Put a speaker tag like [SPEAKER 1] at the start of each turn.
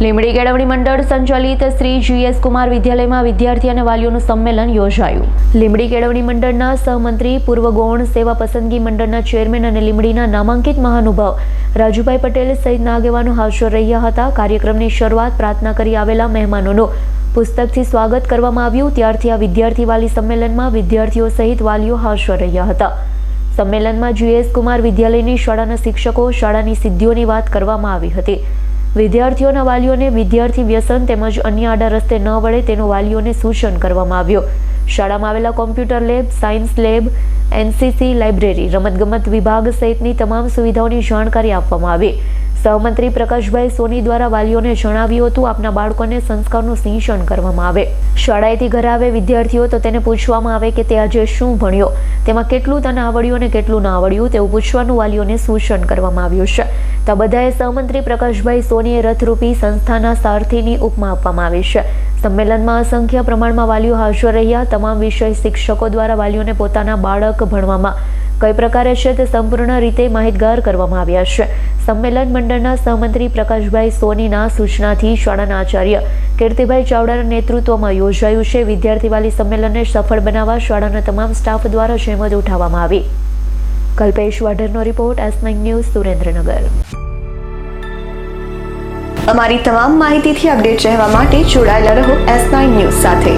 [SPEAKER 1] લીંબડી કેળવણી મંડળ સંચાલિત શ્રી જીએસ કુમાર વિદ્યાલયમાં વિદ્યાર્થી અને વાલીઓનું સંમેલન યોજાયું. લીમડી કેળવણી મંડળના સહમંત્રી પૂર્વ ગૌણ સેવા પસંદગી મંડળના ચેરમેન અને લીમડીના નામાંકિત મહાનુભાવ રાજુભાઈ પટેલ સહિતના આગેવાનો હાજર રહ્યા હતા. કાર્યક્રમની શરૂઆત પ્રાર્થના કરી આવેલા મહેમાનોનું પુસ્તકથી સ્વાગત કરવામાં આવ્યું. ત્યારથી આ વિદ્યાર્થી વાલી સંમેલનમાં વિદ્યાર્થીઓ સહિત વાલીઓ હાજર રહ્યા હતા. સંમેલનમાં જીએસ કુમાર વિદ્યાલયની શાળાના શિક્ષકો, શાળાની સિદ્ધિઓની વાત કરવામાં આવી હતી. વિદ્યાર્થીઓના વાલીઓને વિદ્યાર્થી વ્યસન તેમજ અન્ય આડા રસ્તે ન વળે તેનું વાલીઓને સૂચન કરવામાં આવ્યું. શાળામાં આવેલા computer lab, science lab, NCC library, રમતગમત વિભાગ સહિતની તમામ સુવિધાઓની જાણકારી આપવામાં આવી. સહમંત્રી પ્રકાશભાઈ સોની દ્વારા વાલીઓને જણાવ્યું હતું, આપના બાળકોને સંસ્કારનું સિંચન કરવામાં આવે. શાળાએથી ઘરે આવે વિદ્યાર્થીઓ તો તેને પૂછવામાં આવે કે તે આજે શું ભણ્યો? તેમાં કેટલું તને આવડ્યું અને કેટલું ન આવડ્યું? તેવું પૂછવાનું વાલીઓને સૂચન કરવામાં આવ્યું છે. તો બધાએ સહમંત્રી પ્રકાશભાઈ સોનીએ રથરૂપી સંસ્થાના સારથીની ઉપમા આપવામાં આવી છે. સંમેલનમાં અસંખ્ય પ્રમાણમાં વાલીઓ હાજર રહ્યા. તમામ વિષય શિક્ષકો દ્વારા વાલીઓને પોતાના બાળક ભણવામાં કઈ પ્રકારે છે તે સંપૂર્ણ રીતે માહિતગાર કરવામાં આવ્યા છે. સંમેલન મંડળના સહમંત્રી પ્રકાશભાઈ સોનીના સૂચનાથી શાળાના આચાર્ય કીર્તિભાઈ ચાવડાના નેતૃત્વમાં યોજાયું છે. વિદ્યાર્થી વાલી સંમેલનને સફળ બનાવવા શાળાના તમામ સ્ટાફ દ્વારા જહેમત ઉઠાવવામાં આવી. કલ્પેશ વાઢરનો રિપોર્ટ એસ ન્યૂઝ સુરેન્દ્રનગર.
[SPEAKER 2] અમારી તમામ માહિતીથી અપડેટ રહેવા માટે જોડાયેલા રહો એસ ન્યૂઝ સાથે.